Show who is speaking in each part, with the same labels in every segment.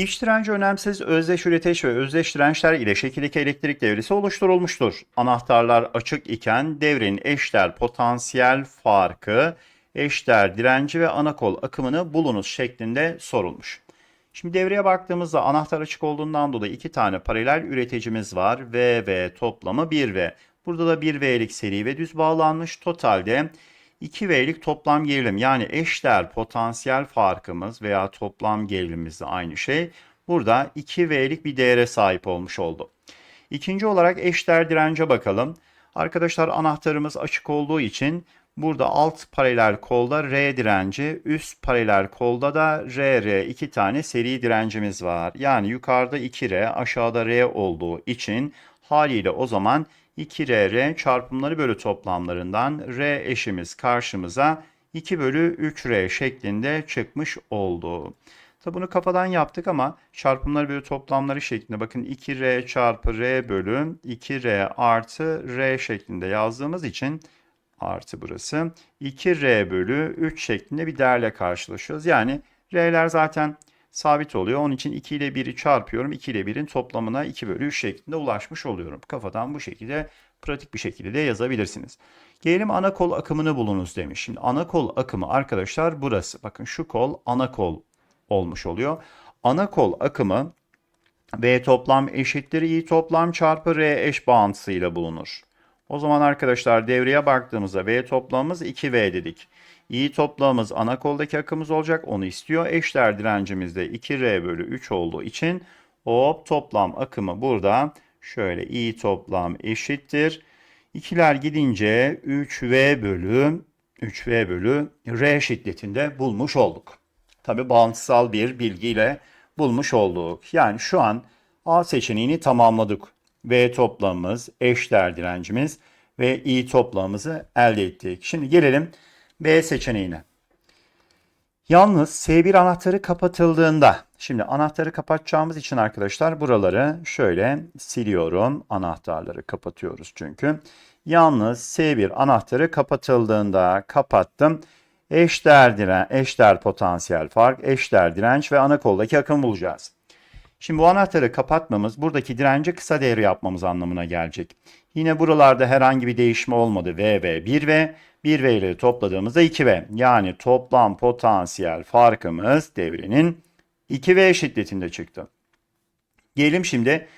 Speaker 1: İç direnci önemsiz özdeş üreteç ve özdeş dirençler ile şekildeki elektrik devresi oluşturulmuştur. Anahtarlar açık iken devrenin eşdeğer potansiyel farkı, eşdeğer direnci ve ana kol akımını bulunuz şeklinde sorulmuş. Şimdi devreye baktığımızda anahtar açık olduğundan dolayı iki tane paralel üreticimiz var. V ve toplamı 1V. Burada da 1V'lik seri ve düz bağlanmış. Totalde 2V'lik toplam gerilim yani eşdeğer potansiyel farkımız veya toplam gerilimimiz de aynı şey. Burada 2V'lik bir değere sahip olmuş oldu. İkinci olarak eşdeğer dirence bakalım. Arkadaşlar anahtarımız açık olduğu için burada alt paralel kolda R direnci, üst paralel kolda da RR iki tane seri direncimiz var. Yani yukarıda 2R, aşağıda R olduğu için haliyle o zaman 2R çarpımları bölü toplamlarından R eşimiz karşımıza 2 bölü 3R şeklinde çıkmış oldu. Tabi bunu kafadan yaptık ama çarpımları bölü toplamları şeklinde bakın 2R çarpı R bölü 2R artı R şeklinde yazdığımız için artı burası 2R bölü 3 şeklinde bir değerle karşılaşıyoruz. Yani R'ler zaten sabit oluyor. Onun için 2 ile 1'i çarpıyorum. 2 ile 1'in toplamına 2 bölü 3 şeklinde ulaşmış oluyorum. Kafadan bu şekilde pratik bir şekilde de yazabilirsiniz. Gelelim ana kol akımını bulunuz demiş. Şimdi ana kol akımı arkadaşlar burası. Bakın şu kol ana kol olmuş oluyor. Ana kol akımı V toplam eşittir I toplam çarpı R eş bağıntısıyla bulunur. O zaman arkadaşlar devreye baktığımızda V toplamımız 2V dedik. I toplamımız ana koldaki akımız olacak. Onu istiyor. Eşler direncimiz de 2R bölü 3 olduğu için hop toplam akımı burada şöyle I toplam eşittir. İkiler gidince 3V bölü 3V bölü R şiddetinde bulmuş olduk. Tabi bağıntısal bir bilgiyle bulmuş olduk. Yani şu an A seçeneğini tamamladık. V toplamımız, eşdeğer direncimiz ve I toplamımızı elde ettik. Şimdi gelelim B seçeneğine. Yalnız S1 anahtarı kapatıldığında, şimdi anahtarı kapatacağımız için arkadaşlar buraları şöyle siliyorum. Anahtarları kapatıyoruz çünkü. Yalnız S1 anahtarı kapatıldığında kapattım. Eşdeğer diren, eşdeğer potansiyel fark, eşdeğer direnç ve ana koldaki akım bulacağız. Şimdi bu anahtarı kapatmamız buradaki direnci kısa devre yapmamız anlamına gelecek. Yine buralarda herhangi bir değişme olmadı. V ve 1V. 1V ile topladığımızda 2V. Yani toplam potansiyel farkımız devrenin 2V şiddetinde çıktı. Gelelim şimdi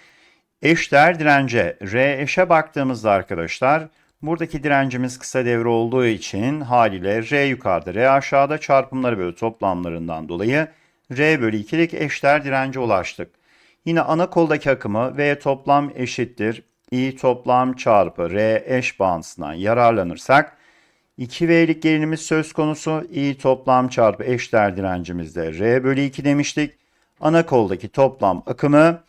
Speaker 1: eşdeğer dirence R eşe baktığımızda arkadaşlar buradaki direncimiz kısa devre olduğu için haliyle R yukarıda R aşağıda çarpımları bölü toplamlarından dolayı R bölü 2'lik eşdeğer dirence ulaştık. Yine ana koldaki akımı V toplam eşittir. I toplam çarpı R eş bağıntısından yararlanırsak 2V'lik gerilimimiz söz konusu. I toplam çarpı eşdeğer direncimizde R bölü 2 demiştik. Ana koldaki toplam akımı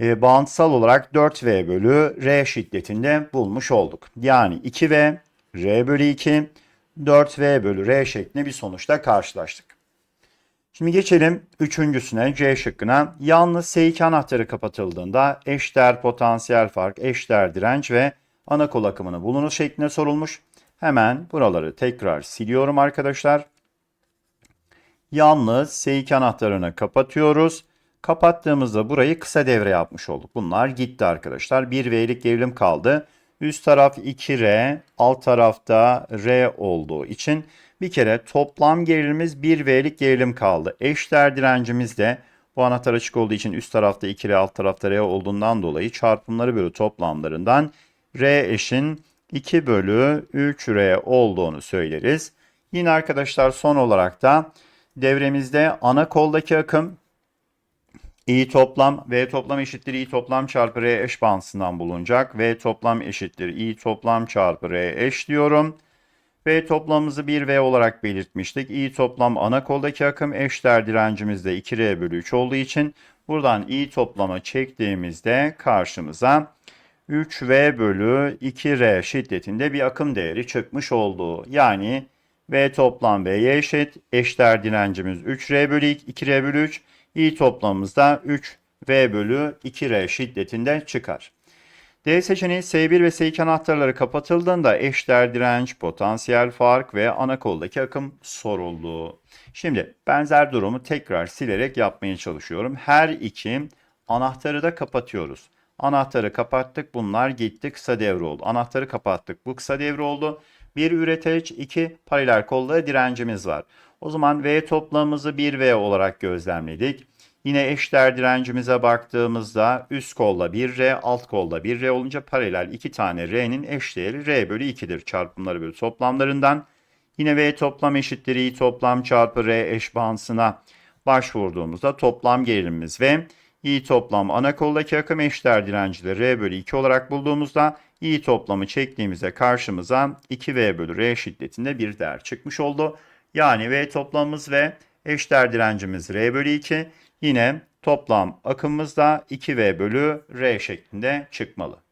Speaker 1: e, bağıntısal olarak 4V bölü R şiddetinde bulmuş olduk. Yani 2V, R bölü 2, 4V bölü R şeklinde bir sonuçla karşılaştık. Şimdi geçelim üçüncüsüne C şıkkına. Yalnız S2 anahtarı kapatıldığında eşdeğer potansiyel fark, eşdeğer direnç ve ana kol akımını bulunuz şeklinde sorulmuş. Hemen buraları tekrar siliyorum arkadaşlar. Yalnız S2 anahtarını kapatıyoruz. Kapattığımızda burayı kısa devre yapmış olduk. Bunlar gitti arkadaşlar. 1V'lik gerilim kaldı. Üst taraf 2R, alt tarafta R olduğu için bir kere toplam gerilimimiz 1V'lik gerilim kaldı. Eşdeğer direncimiz de bu anahtar açık olduğu için üst tarafta 2R, alt tarafta R olduğundan dolayı çarpımları bölü toplamlarından R eşin 2 bölü 3R olduğunu söyleriz. Yine arkadaşlar son olarak da devremizde ana koldaki akım I toplam V toplam eşittir I toplam çarpı R eş bağıntısından bulunacak. V toplam eşittir I toplam çarpı R eş diyorum. V toplamımızı 1V olarak belirtmiştik. I toplam ana koldaki akım eşdeğer direncimiz de 2R bölü 3 olduğu için buradan I toplama çektiğimizde karşımıza 3V bölü 2R şiddetinde bir akım değeri çıkmış oldu. Yani V toplam V'ye eşit. Eşdeğer direncimiz 3R bölü 2, 2R bölü 3. I toplamımız da 3V bölü 2R şiddetinde çıkar. D seçeneği S1 ve S2 anahtarları kapatıldığında eşdeğer direnç, potansiyel fark ve ana koldaki akım soruldu. Şimdi benzer durumu tekrar silerek yapmaya çalışıyorum. Her iki anahtarı da kapatıyoruz. Anahtarı kapattık. Bunlar gitti. Kısa devre oldu. Anahtarı kapattık. Bu kısa devre oldu. Bir üreteç, iki paralel kolda direncimiz var. O zaman V toplamımızı 1V olarak gözlemledik. Yine eşdeğer direncimize baktığımızda üst kolda 1R, alt kolda 1R olunca paralel iki tane R'nin eşdeğeri R bölü 2'dir çarpımları bölü toplamlarından. Yine V toplam eşittir I toplam çarpı R eş bağıntısına başvurduğumuzda toplam gerilimimiz ve I toplam ana koldaki akım eşdeğer direncileri R bölü 2 olarak bulduğumuzda I toplamı çektiğimizde karşımıza 2V bölü R şiddetinde bir değer çıkmış oldu. Yani V toplamımız ve eşdeğer direncimiz R bölü 2 yine toplam akımımız da 2V bölü R şeklinde çıkmalı.